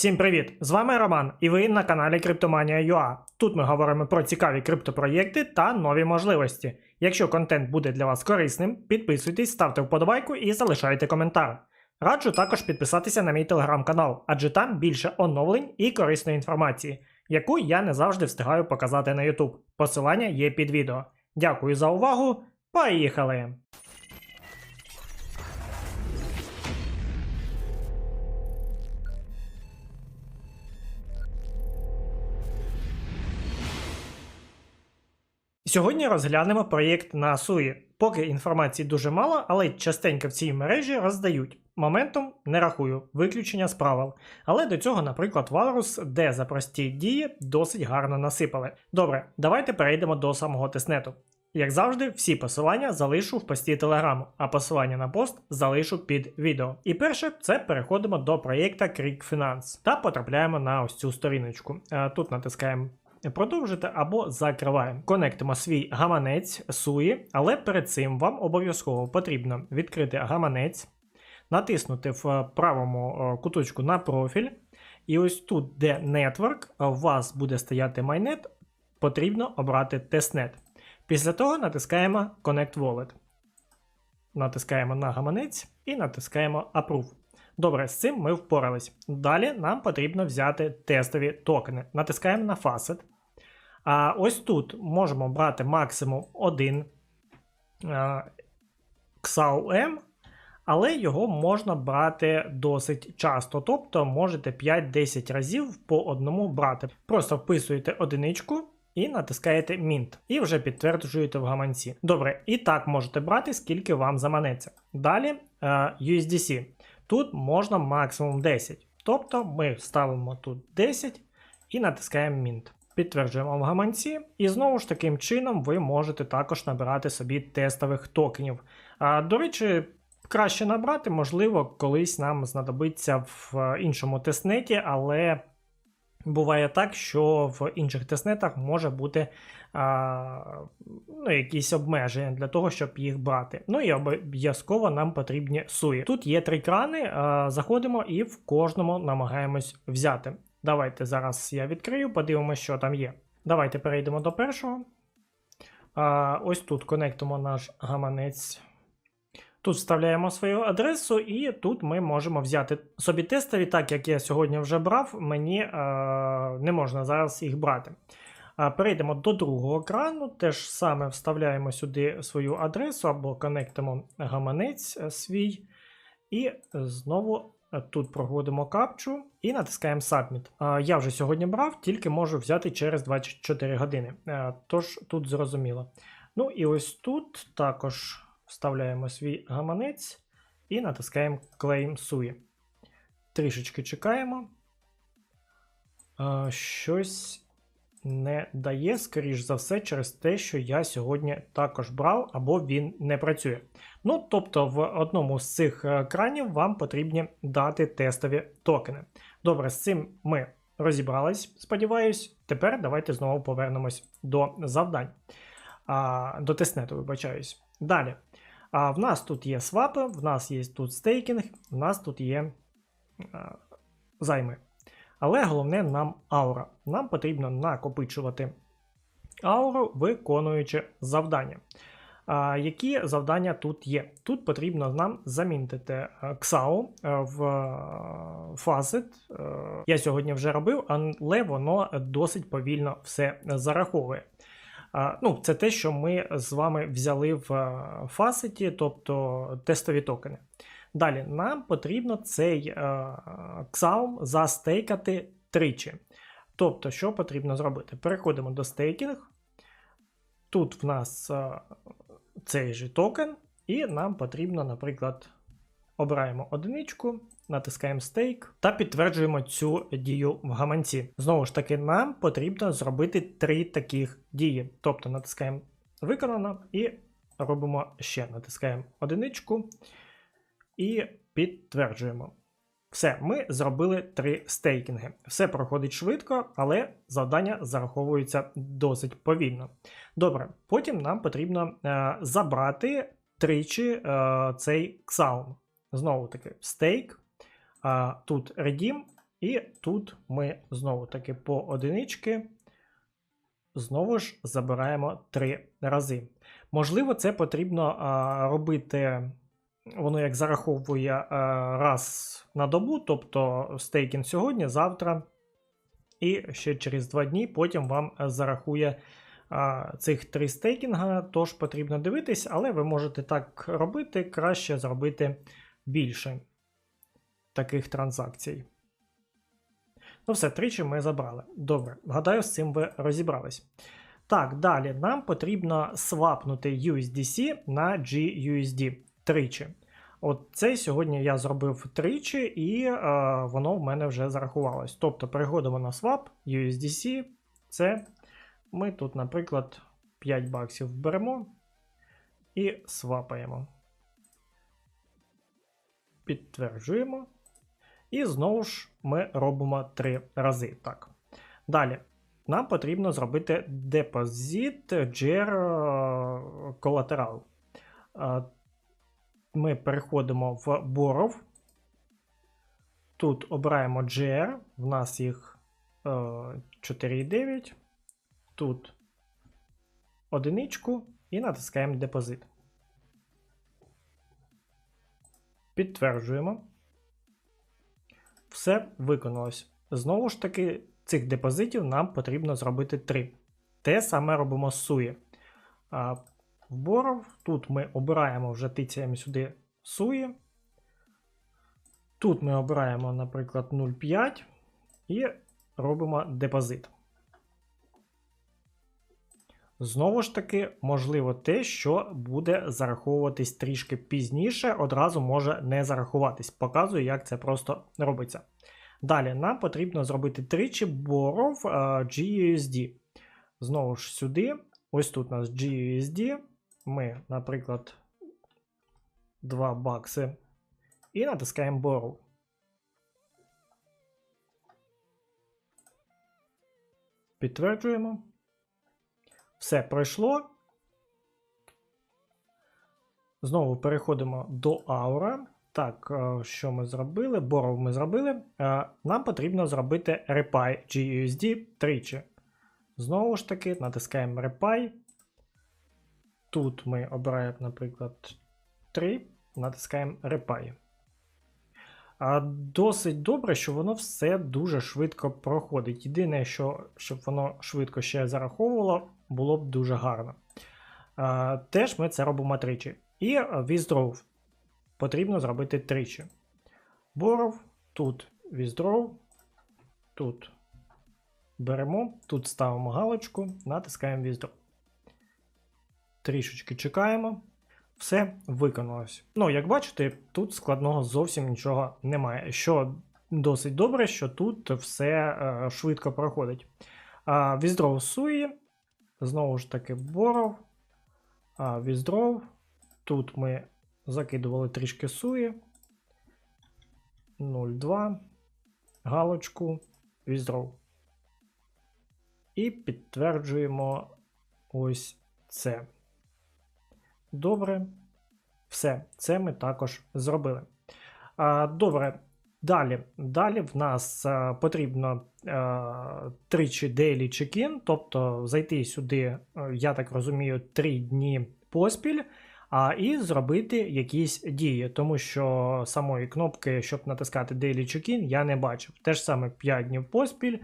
Всім привіт! З вами Роман, і ви на каналі Криптоманія.ua. Тут ми говоримо про цікаві криптопроєкти та нові можливості. Якщо контент буде для вас корисним, підписуйтесь, ставте вподобайку і залишайте коментар. Раджу також підписатися на мій телеграм-канал, адже там більше оновлень і корисної інформації, яку я не завжди встигаю показати на YouTube. Посилання є під відео. Дякую за увагу. Поїхали! Сьогодні розглянемо проєкт на Суї. Поки інформації дуже мало, але частенько в цій мережі роздають. Моментом не рахую, виключення з правил. Але до цього, наприклад, Валрус, де за прості дії досить гарно насипали. Добре, давайте перейдемо до самого тестнету. Як завжди, всі посилання залишу в пості телеграму, а посилання на пост залишу під відео. І перше, це переходимо до проєкта Creek Finance та потрапляємо на ось цю сторіночку. Е, Тут натискаємо продовжити або закриваємо. Конектимо свій гаманець SUI, але перед цим вам обов'язково потрібно відкрити гаманець, натиснути в правому е, куточку на профіль. І ось тут, де Network, у вас буде стояти майнет, потрібно обрати тестнет. Після того натискаємо Connect Wallet. Натискаємо на гаманець і натискаємо Approve. Добре, з цим ми впорались. Далі нам потрібно взяти тестові токени. Натискаємо на Facet. А ось тут можемо брати максимум один XAU-M, але його можна брати досить часто. Тобто можете 5-10 разів по одному брати. Просто вписуєте одиничку. І натискаєте Mint, і вже підтверджуєте в гаманці. Добре, і так можете брати, скільки вам заманеться. Далі USDC. Тут можна максимум 10. Тобто ми ставимо тут 10 і натискаємо Mint. Підтверджуємо в гаманці, і знову ж таким чином ви можете також набирати собі тестових токенів. А, До речі, краще набрати, можливо, колись нам знадобиться в іншому тестнеті, але буває так, що в інших тестнетах може бути а, ну, якісь обмеження для того, щоб їх брати. Ну і обов'язково нам потрібні суї. Тут є три крани, а, заходимо і в кожному намагаємось взяти. Давайте зараз я відкрию, подивимося, що там є. Давайте перейдемо до першого. А, Ось тут конектимо наш гаманець. Тут вставляємо свою адресу, і тут ми можемо взяти собі тестові, так як я сьогодні вже брав, мені а, не можна зараз їх брати. Перейдемо до другого крану, теж саме вставляємо сюди свою адресу або конектимо гаманець свій. І знову Тут проводимо капчу і натискаємо Submit. Я вже сьогодні брав, тільки можу взяти через 24 години. Тож тут зрозуміло. Ну і ось тут також вставляємо свій гаманець і натискаємо Claim SUI. Трішечки чекаємо. Щось не дає, скоріш за все, через те, що я сьогодні також брав, або він не працює. Ну, тобто, в одному з цих екранів вам потрібні дати тестові токени. Добре, з цим ми розібрались, сподіваюсь. Тепер давайте знову повернемось до завдань. А, До тестнету, вибачаюсь. Далі. А, В нас тут є свапи, в нас є тут стейкінг, в нас тут є а, займи. Але головне нам аура. Нам потрібно накопичувати ауру, виконуючи завдання. А, Які завдання тут є? Тут потрібно нам замінити XAU в Facet. Я сьогодні вже робив, але воно досить повільно все зараховує. Ну, Це те, що ми з вами взяли в Facet, тобто тестові токени. Далі, нам потрібно цей е, XAUM застейкати тричі. Тобто, що потрібно зробити? Переходимо до стейкінг. Тут в нас е, цей же токен, і нам потрібно, наприклад, обираємо одиничку, натискаємо стейк та підтверджуємо цю дію в гаманці. Знову ж таки, нам потрібно зробити три таких дії. Тобто натискаємо виконано і робимо ще натискаємо одиничку і підтверджуємо. Все, ми зробили три стейкінги. Все проходить швидко, але завдання зараховується досить повільно. Добре, потім нам потрібно е, забрати тричі е, цей ксаун. Знову таки, стейк. Е, тут redeem, І тут ми знову таки по одинички знову ж забираємо три рази. Можливо, це потрібно а, робити, воно як зараховує а, раз на добу, тобто стейкінг сьогодні, завтра, і ще через два дні потім вам зарахує а, цих три стейкінга, тож потрібно дивитись, але ви можете так робити, краще зробити більше таких транзакцій. Ну, все, тричі ми забрали. Добре, гадаю, з цим ви розібрались. Так, далі нам потрібно свапнути USDC на GUSD тричі. От це сьогодні я зробив тричі, і е, воно в мене вже зарахувалось. Тобто переходимо на swap, USDC. Це ми тут, наприклад, 5 баксів беремо і свапаємо. Підтверджуємо. І знову ж ми робимо 3 рази. Так. Далі. Нам потрібно зробити депозит GR Collateral. Ми переходимо в Borrow. Тут обираємо GR, в нас їх 4,9. Тут одиничку і натискаємо депозит. Підтверджуємо. Все виконалось. Знову ж таки, цих депозитів нам потрібно зробити 3. Те саме робимо з SUI. В Borrow, тут ми обираємо вже тицяємо сюди SUI. Тут ми обираємо, наприклад, 0,5 і робимо депозит. Знову ж таки, можливо, те, що буде зараховуватись трішки пізніше, одразу може не зарахуватись. Показую, як це просто робиться. Далі нам потрібно зробити тричі borrow GUSD. Знову ж сюди. Ось тут у нас GUSD. Ми, наприклад, 2 бакси. І натискаємо borrow. Підтверджуємо. Все пройшло. Знову переходимо до Aura. Так, е, що ми зробили? Borrow ми зробили. Е, нам потрібно зробити Repay GUSD тричі. Знову ж таки, натискаємо Repay. Тут ми обираємо, наприклад, 3, натискаємо Repay. А Досить добре, що воно все дуже швидко проходить. Єдине, що щоб воно швидко ще зараховувало, було б дуже гарно. Теж ми це робимо тричі. І withdraw потрібно зробити тричі. Borrow, тут withdraw, тут беремо, тут ставимо галочку, натискаємо withdraw. Трішечки чекаємо. Все виконалось. Ну, як бачите, тут складного зовсім нічого немає. Що досить добре, що тут все е, швидко проходить. А, Withdraw SUI, знову ж таки, borrow, а, withdraw. Тут ми закидували трішки SUI. 0,2, галочку, withdraw. І підтверджуємо ось це. Добре. Все, це ми також зробили. Добре. Далі Далі в нас а, потрібно а, тричі daily check-in, тобто зайти сюди, я так розумію, три дні поспіль, а, і зробити якісь дії, тому що самої кнопки, щоб натискати daily check-in, я не бачив. Те ж саме 5 днів поспіль,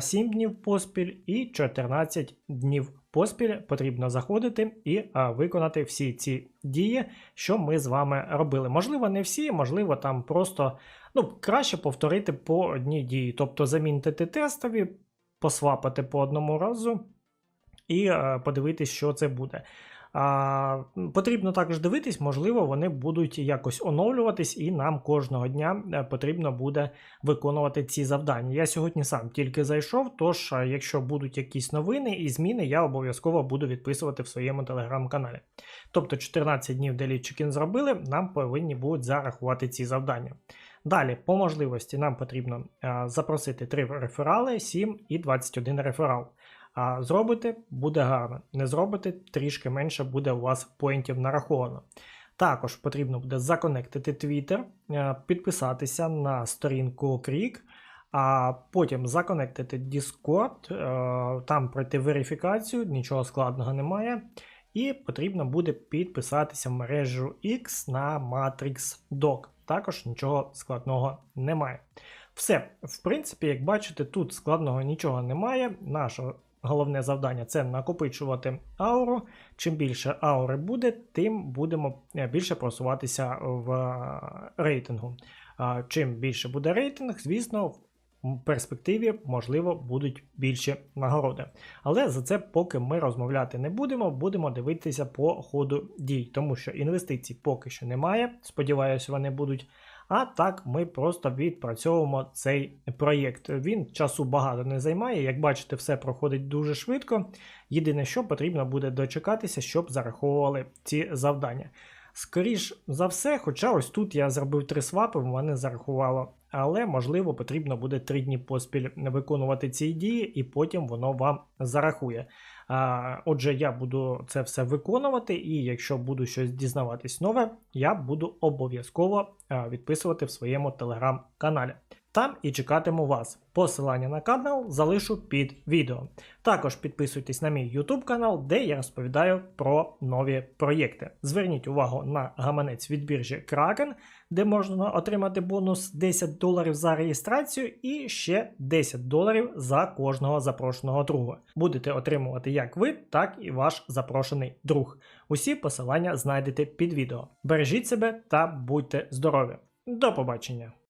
7 днів поспіль і 14 днів поспіль потрібно заходити і виконати всі ці дії, що ми з вами робили. Можливо, не всі, можливо, там просто ну, краще повторити по одній дії. Тобто замінити тестові, посвапати по одному разу і подивитись, що це буде. А, Потрібно також дивитись, можливо, вони будуть якось оновлюватись, і нам кожного дня е, потрібно буде виконувати ці завдання. Я сьогодні сам тільки зайшов, тож, якщо будуть якісь новини і зміни, я обов'язково буду відписувати в своєму телеграм-каналі. Тобто 14 днів Daily Check-in зробили, нам повинні будуть зарахувати ці завдання. Далі, по можливості, нам потрібно а, запросити 3 реферали, 7 і 21 реферал. А зробите, буде гарно. Не зробите, трішки менше буде у вас поінтів нараховано. Також потрібно буде законектити Twitter, е, підписатися на сторінку Крік, а потім законектити Discord, е, там пройти верифікацію, нічого складного немає. І потрібно буде підписатися в мережу X на Matrix Doc. Також нічого складного немає. Все, в принципі, як бачите, тут складного нічого немає. Наше головне завдання це накопичувати ауру. Чим більше аури буде, тим будемо е, більше просуватися в е, рейтингу. Чим більше буде рейтинг, звісно, в перспективі, можливо, будуть більші нагороди. Але за це поки ми розмовляти не будемо, будемо дивитися по ходу дій, тому що інвестицій поки що немає. Сподіваюся, вони будуть. А так, ми просто відпрацьовуємо цей проєкт. Він часу багато не займає. Як бачите, все проходить дуже швидко. Єдине, що потрібно буде дочекатися, щоб зараховували ці завдання. Скоріш за все, хоча ось тут я зробив три свапи, в мене зарахувало. Але можливо потрібно буде три дні поспіль виконувати ці дії, і потім воно вам зарахує. Отже, я буду це все виконувати, і якщо буду щось дізнаватись нове, я буду обов'язково відписувати в своєму телеграм-каналі. Там і чекатиму вас. Посилання на канал залишу під відео. Також підписуйтесь на мій YouTube канал, де я розповідаю про нові проєкти. Зверніть увагу на гаманець від біржі Kraken, де можна отримати бонус 10 доларів за реєстрацію і ще 10 доларів за кожного запрошеного друга. Будете отримувати як ви, так і ваш запрошений друг. Усі посилання знайдете під відео. Бережіть себе та будьте здорові. До побачення!